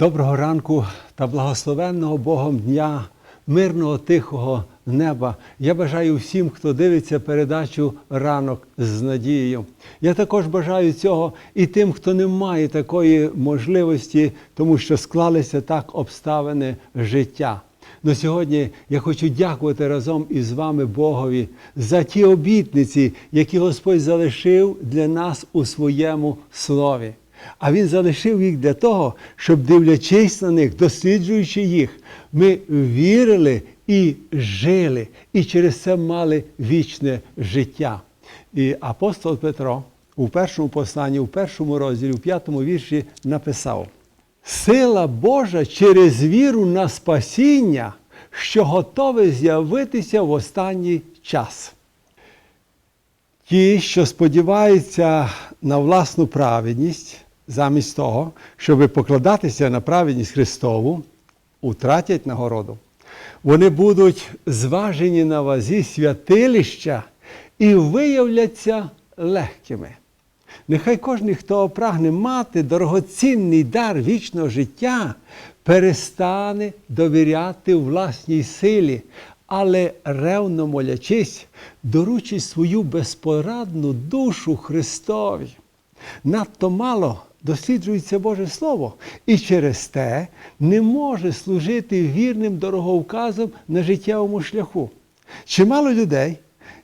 Доброго ранку та благословенного Богом дня, мирного тихого неба. Я бажаю всім, хто дивиться передачу ранок з надією. Я також бажаю цього і тим, хто не має такої можливості, тому що склалися так обставини життя. Но сьогодні я хочу дякувати разом із вами Богові за ті обітниці, які Господь залишив для нас у своєму слові. А Він залишив їх для того, щоб, дивлячись на них, досліджуючи їх, ми вірили і жили, і через це мали вічне життя. І апостол Петро у першому посланні, у першому розділі, у п'ятому вірші написав: Сила Божа через віру на спасіння, що готове з'явитися в останній час. Ті, що сподіваються на власну праведність, замість того, щоб покладатися на праведність Христову, утратять нагороду. Вони будуть зважені на вазі святилища і виявляться легкими. Нехай кожен, хто прагне мати дорогоцінний дар вічного життя, перестане довіряти власній силі, але ревно молячись, доручить свою безпорадну душу Христові. Надто мало досліджується Боже Слово, і через те не може служити вірним дороговказом на життєвому шляху. Чимало людей,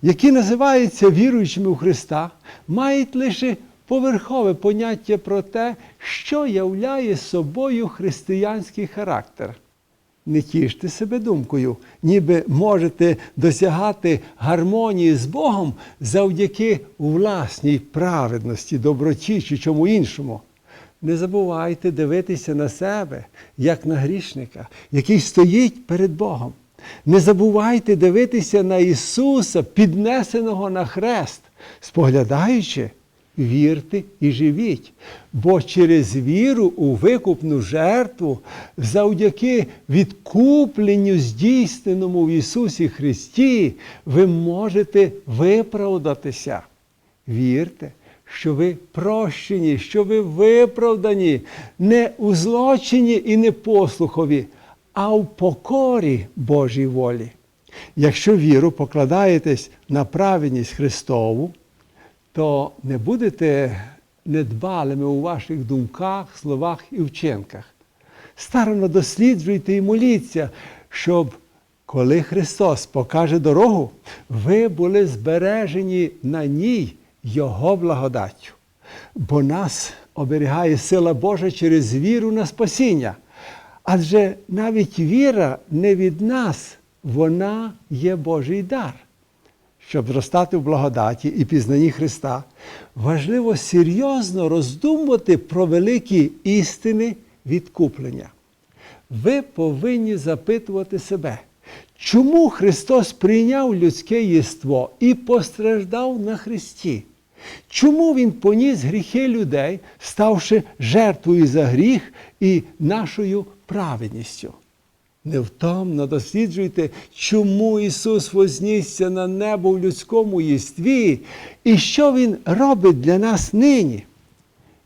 які називаються віруючими у Христа, мають лише поверхове поняття про те, що являє собою християнський характер. Не тіште себе думкою, ніби можете досягати гармонії з Богом завдяки власній праведності, доброті чи чому іншому. Не забувайте дивитися на себе, як на грішника, який стоїть перед Богом. Не забувайте дивитися на Ісуса, піднесеного на хрест, споглядаючи, вірте і живіть. Бо через віру у викупну жертву, завдяки відкупленню, здійсненому в Ісусі Христі, ви можете виправдатися. Вірте, що ви прощені, що ви виправдані, не у злочині і не послухові, а в покорі Божій волі. Якщо віру покладаєтесь на праведність Христову, то не будете недбалими у ваших думках, словах і вчинках. Старано досліджуйте і моліться, щоб коли Христос покаже дорогу, ви були збережені на ній Його благодаттю. Бо нас оберігає сила Божа через віру на спасіння. Адже навіть віра не від нас, вона є Божий дар. Щоб зростати в благодаті і пізнанні Христа, важливо серйозно роздумувати про великі істини відкуплення. Ви повинні запитувати себе, чому Христос прийняв людське єство і постраждав на Христі? Чому Він поніс гріхи людей, ставши жертвою за гріх і нашою праведністю? Невтомно досліджуйте, чому Ісус вознісся на небо в людському єстві і що Він робить для нас нині.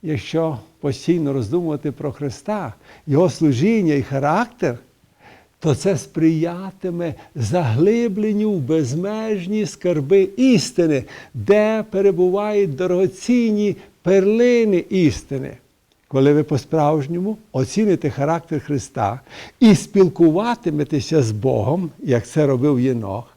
Якщо постійно роздумувати про Христа, Його служіння і характер, то це сприятиме заглибленню в безмежні скарби істини, де перебувають дорогоцінні перлини істини. Коли ви по-справжньому оціните характер Христа і спілкуватиметеся з Богом, як це робив Єнох,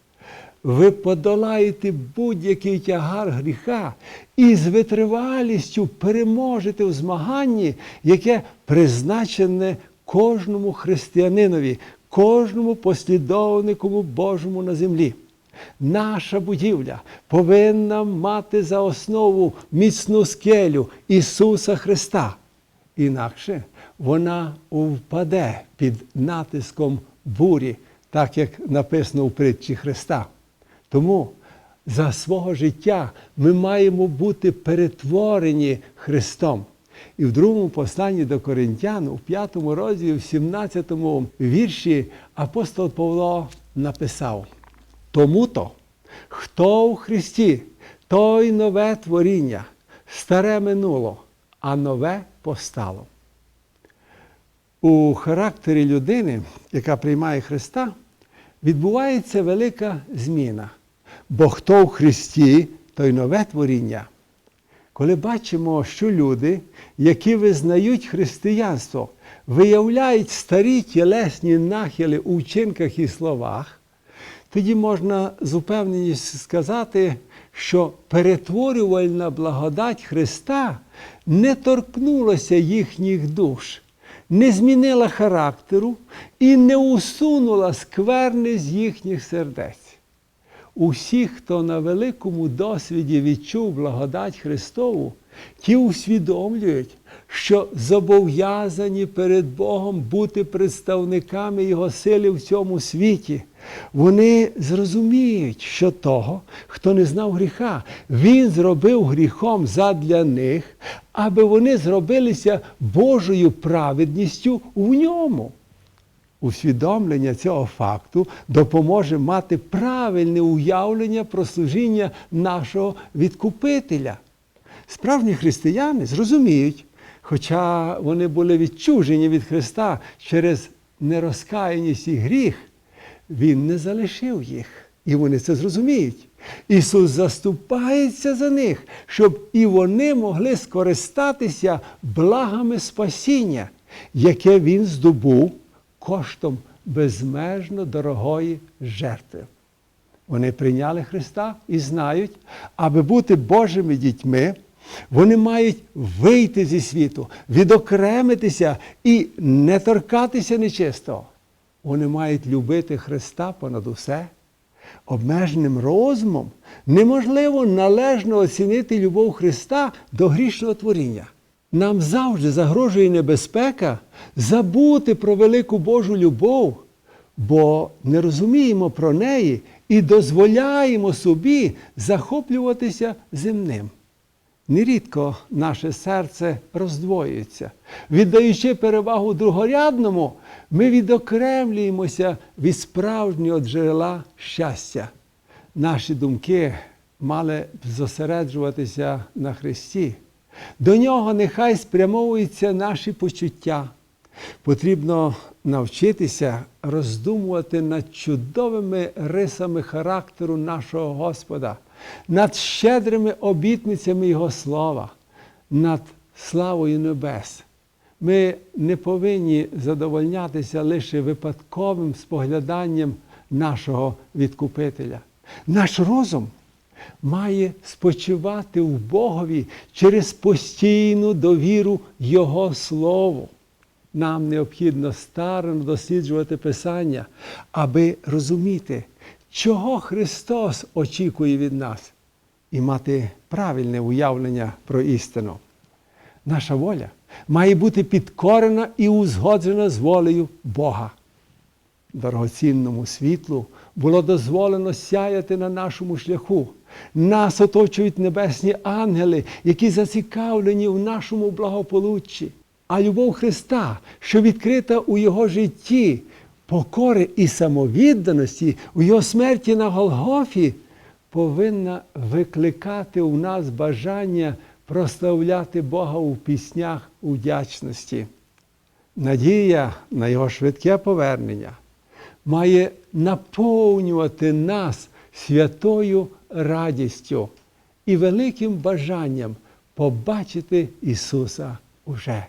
ви подолаєте будь-який тягар гріха і з витривалістю переможете у змаганні, яке призначене кожному християнинові, кожному послідовнику Божому на землі. Наша будівля повинна мати за основу міцну скелю Ісуса Христа. Інакше вона впаде під натиском бурі, так як написано у притчі Христа. Тому за свого життя ми маємо бути перетворені Христом. І в другому посланні до Коринтян, у п'ятому розділі, в 17 вірші, апостол Павло написав: Тому-то, хто у Христі, той нове творіння, старе минуло, а нове постало. У характері людини, яка приймає Христа, відбувається велика зміна. Бо хто в Христі, той нове творіння. Коли бачимо, що люди, які визнають християнство, виявляють старі тілесні нахили у вчинках і словах, тоді можна з упевненістю сказати, що перетворювальна благодать Христа не торкнулася їхніх душ, не змінила характеру і не усунула скверни з їхніх сердець. Усі, хто на великому досвіді відчув благодать Христову, ті усвідомлюють, що зобов'язані перед Богом бути представниками Його сили в цьому світі. Вони зрозуміють, що того, хто не знав гріха, Він зробив гріхом задля них, аби вони зробилися Божою праведністю в ньому. Усвідомлення цього факту допоможе мати правильне уявлення про служіння нашого відкупителя. Справжні християни зрозуміють, хоча вони були відчужені від Христа через нерозкаяність і гріх, Він не залишив їх. І вони це зрозуміють. Ісус заступається за них, щоб і вони могли скористатися благами спасіння, яке Він здобув коштом безмежно дорогої жертви. Вони прийняли Христа і знають, аби бути Божими дітьми, вони мають вийти зі світу, відокремитися і не торкатися нечистого. Вони мають любити Христа понад усе. Обмеженим розумом неможливо належно оцінити любов Христа до грішного творіння. Нам завжди загрожує небезпека забути про велику Божу любов, бо не розуміємо про неї і дозволяємо собі захоплюватися земним. Нерідко наше серце роздвоюється. Віддаючи перевагу другорядному, ми відокремлюємося від справжнього джерела щастя. Наші думки мали б зосереджуватися на Христі. До нього нехай спрямовуються наші почуття. Потрібно навчитися роздумувати над чудовими рисами характеру нашого Господа, над щедрими обітницями Його слова, над славою небес. Ми не повинні задовольнятися лише випадковим спогляданням нашого відкупителя. Наш розум має спочивати в Богові через постійну довіру Його Слову. Нам необхідно старано досліджувати Писання, аби розуміти, чого Христос очікує від нас, і мати правильне уявлення про істину. Наша воля має бути підкорена і узгоджена з волею Бога. Дорогоцінному світлу було дозволено сяяти на нашому шляху. Нас оточують небесні ангели, які зацікавлені в нашому благополуччі. А любов Христа, що відкрита у Його житті, покори і самовідданості у Його смерті на Голгофі, повинна викликати у нас бажання прославляти Бога у піснях вдячності. Надія на Його швидке повернення має наповнювати нас святою радістю і великим бажанням побачити Ісуса уже.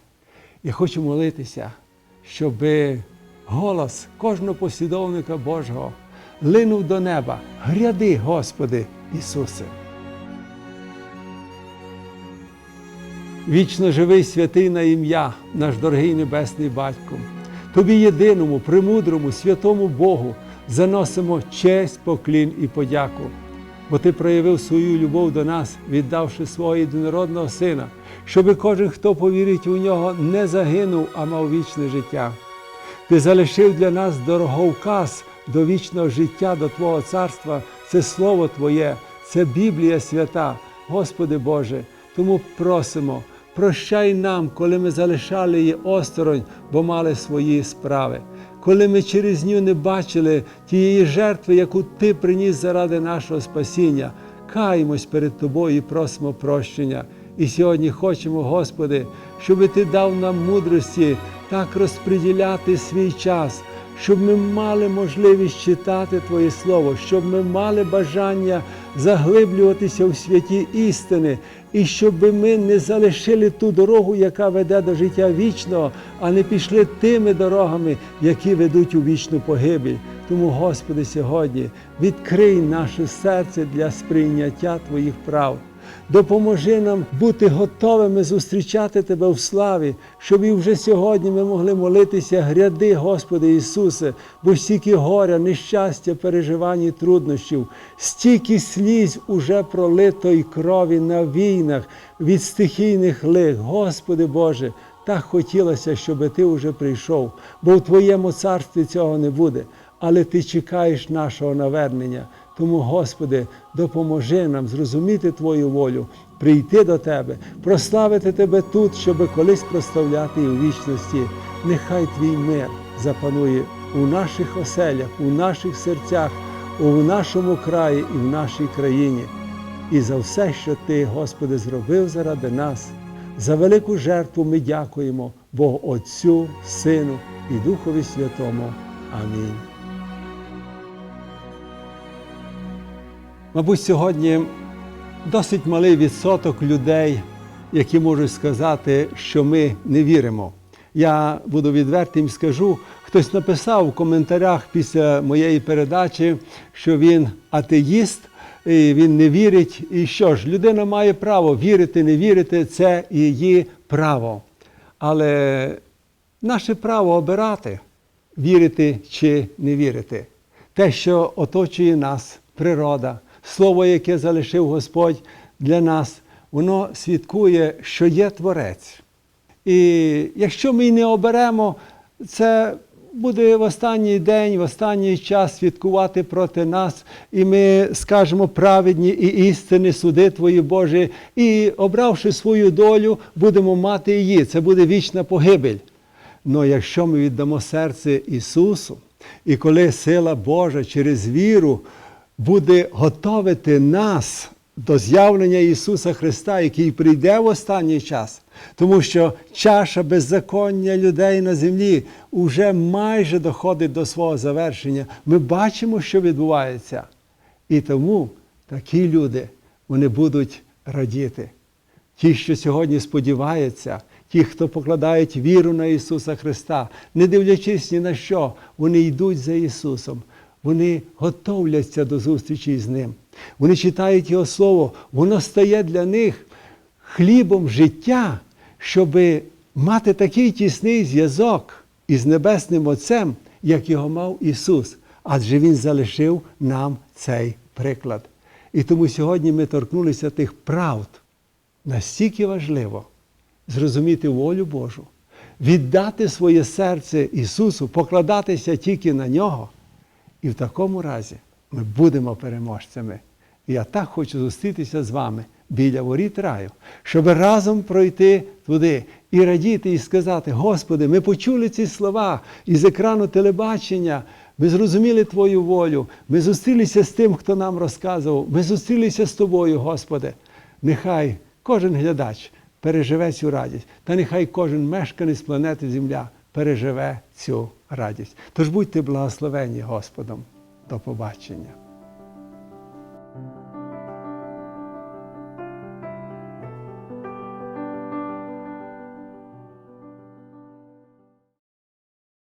Я хочу молитися, щоб голос кожного послідовника Божого линув до неба. Гряди, Господи Ісусе. Вічно живий святий на ім'я, наш дорогий Небесний Батько. Тобі єдиному, премудрому, святому Богу заносимо честь, поклін і подяку, бо Ти проявив свою любов до нас, віддавши свого єдинородного Сина, щоби кожен, хто повірить у нього, не загинув, а мав вічне життя. Ти залишив для нас дороговказ до вічного життя, до Твого царства. Це Слово Твоє, це Біблія свята, Господи Боже. Тому просимо, прощай нам, коли ми залишали її осторонь, бо мали свої справи. Коли ми через нього не бачили тієї жертви, яку Ти приніс заради нашого спасіння, каємось перед Тобою і просимо прощення. І сьогодні хочемо, Господи, щоб Ти дав нам мудрості так розподіляти свій час, щоб ми мали можливість читати Твоє Слово, щоб ми мали бажання заглиблюватися у святі істини, і щоб ми не залишили ту дорогу, яка веде до життя вічного, а не пішли тими дорогами, які ведуть у вічну погибель. Тому, Господи, сьогодні відкрий наше серце для сприйняття Твоїх прав. Допоможи нам бути готовими зустрічати Тебе в славі, щоб і вже сьогодні ми могли молитися гряди, Господи Ісусе, бо стільки горя, нещастя, переживань і труднощів, стільки сліз уже пролито і крові на війнах від стихійних лих. Господи Боже, так хотілося, щоб Ти вже прийшов, бо в Твоєму царстві цього не буде. Але Ти чекаєш нашого навернення. Тому, Господи, допоможи нам зрозуміти Твою волю, прийти до Тебе, прославити Тебе тут, щоб колись прославляти і у вічності. Нехай Твій мир запанує у наших оселях, у наших серцях, у нашому краї і в нашій країні. І за все, що Ти, Господи, зробив заради нас, за велику жертву ми дякуємо Богу Отцю, Сину і Духові Святому. Амінь. Мабуть, сьогодні досить малий відсоток людей, які можуть сказати, що ми не віримо. Я буду відвертим і скажу, хтось написав в коментарях після моєї передачі, що він атеїст, і він не вірить. І що ж, людина має право вірити, не вірити це її право. Але наше право обирати, вірити чи не вірити. Те, що оточує нас, природа, слово, яке залишив Господь для нас, воно свідкує, що є Творець. І якщо ми не оберемо, це буде в останній день, в останній час свідкувати проти нас, і ми скажемо праведні і істини, суди Твої Божі, і обравши свою долю, будемо мати її. Це буде вічна погибель. Но якщо ми віддамо серце Ісусу, і коли сила Божа через віру буде готовити нас до з'явлення Ісуса Христа, який прийде в останній час, тому що чаша беззаконня людей на землі вже майже доходить до свого завершення. Ми бачимо, що відбувається. І тому такі люди вони будуть радіти. Ті, що сьогодні сподіваються, ті, хто покладають віру на Ісуса Христа, не дивлячись ні на що, вони йдуть за Ісусом. Вони готовляться до зустрічі з Ним. Вони читають Його Слово, воно стає для них хлібом життя, щоб мати такий тісний зв'язок із Небесним Отцем, як його мав Ісус. Адже Він залишив нам цей приклад. І тому сьогодні ми торкнулися тих правд. Настільки важливо зрозуміти волю Божу, віддати своє серце Ісусу, покладатися тільки на Нього. І в такому разі ми будемо переможцями. І я так хочу зустрітися з вами біля воріт раю, щоб разом пройти туди і радіти, і сказати: Господи, ми почули ці слова із екрану телебачення. Ми зрозуміли Твою волю, ми зустрілися з тим, хто нам розказував. Ми зустрілися з Тобою, Господи. Нехай кожен глядач переживе цю радість, та нехай кожен мешканець планети Земля переживе цю радість. Тож будьте благословені Господом. До побачення.